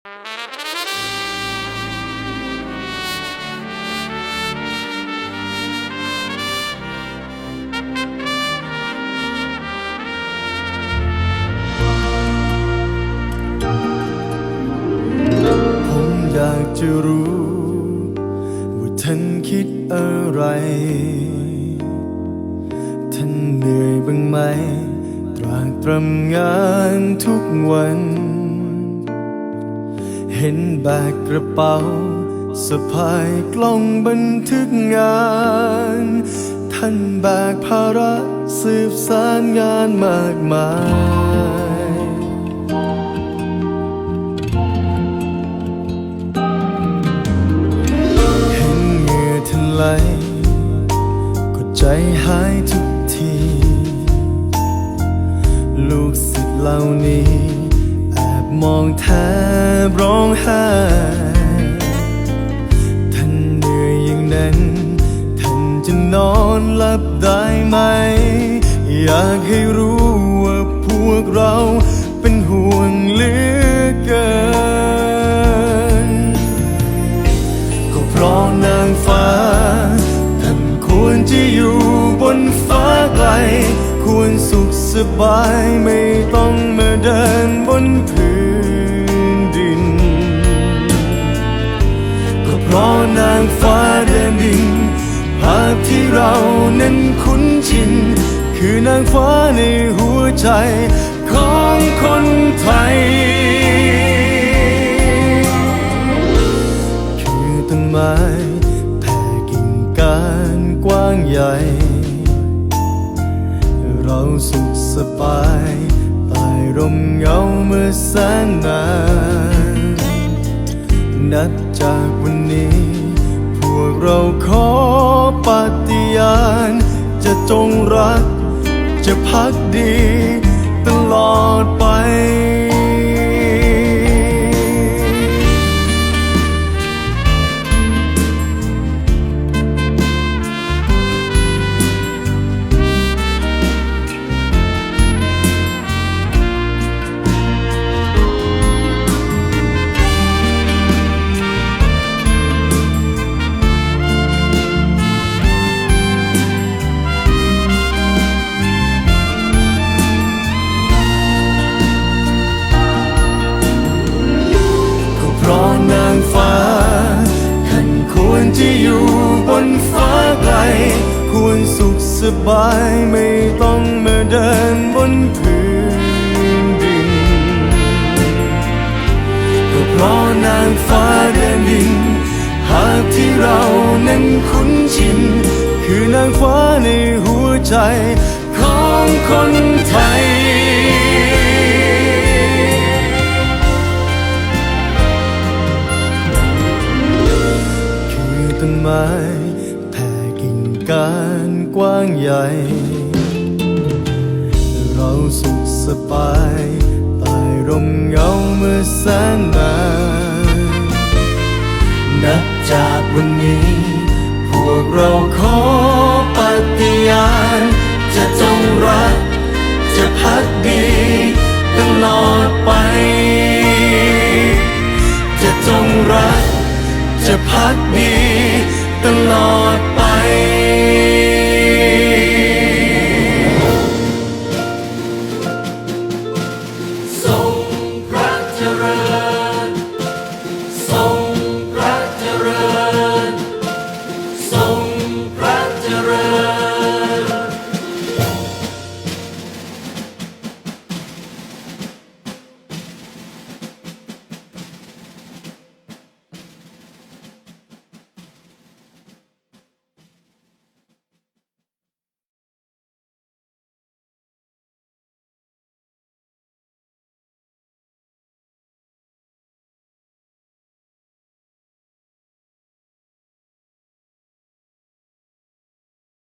ผมอยากจะรู้ ว่าท่านคิดอะไร ท่านเหนื่อยบ้างไหม ตรากตรำงานทุกวัน เห็นแบกกระเป๋าสะพายกล้องบันทึกงาน ท่านแบกภาระสืบสารงานมากมาย เห็นเหงื่อท่านไหลก็ใจหายทุกที ลูกศิษย์เหล่านี้ มองแทบร้องไห้ท่านเหนื่อยอย่างนั้น ท่านจะนอนหลับได้ไหม อยากให้รู้ว่าพวกเราเป็นห่วงเหลือเกิน ก็เพราะนางฟ้า ท่านควรจะอยู่บนฟ้าไกล ควรสุขสบายไม่างฟ้าในหัวใจของคนไทย คือต้นไม้แผ่กิ่งก้านกว้างใหญ่ เราสุขสบายใต้ร่มเงาเมื่อแสนนาน นับจากวันนี้ พวกเราขอปฏิญาณจะจงรัก จะพักดีตลอดไป นฟ้าไกล ควรสุขสบายไม่ต้องมาเดินบนพื้นดิน ก็เพราะนางฟ้าเดินดิน หากที่เรานั้นคุ้นชิน คือนางฟ้าในหัวใจของคนไทย ไม้แผ่กิ่งก้านกว้างใหญ่ เราสุขสบายใต้ร่มเงาเมื่อแสนนานนับจากวันนี้ พวกเราขอปฏิญาณ จะจงรัก จะพักดีตลอดไป จะจงรัก จะพักดี the Lord.